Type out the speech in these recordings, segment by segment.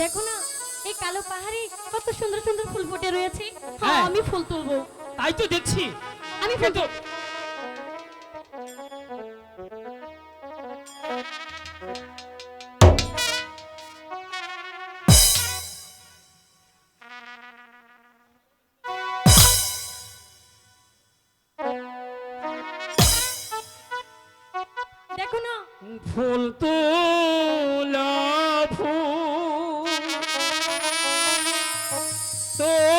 দেখো না এই কালো পাহাড়ে কত সুন্দর সুন্দর ফুল ফুটে রয়েছে। হ্যাঁ। হ্যাঁ। আমি ফুল তুলবো। তাই তো দেখছি। আমি ফুল দেখো না। ফুল তোলা। So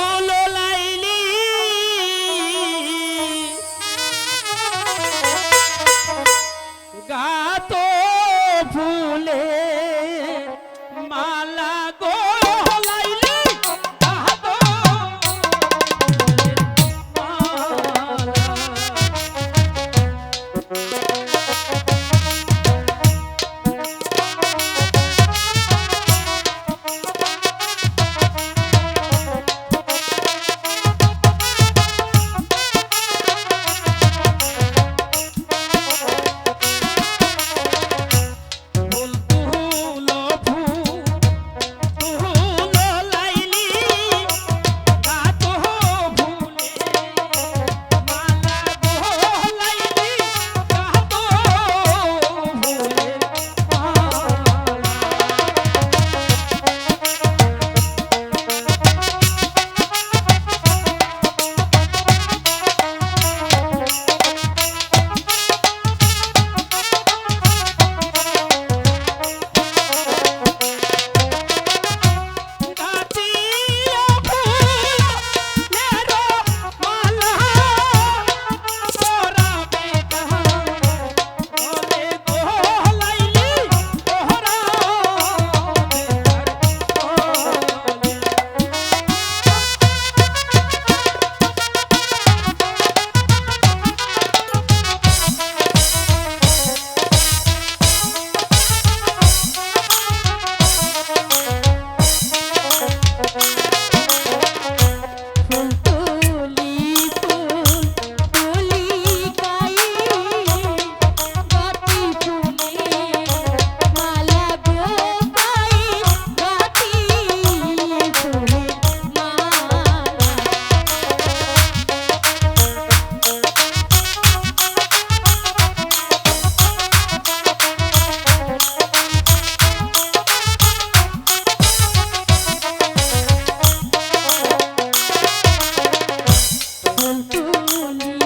Mm-hmm.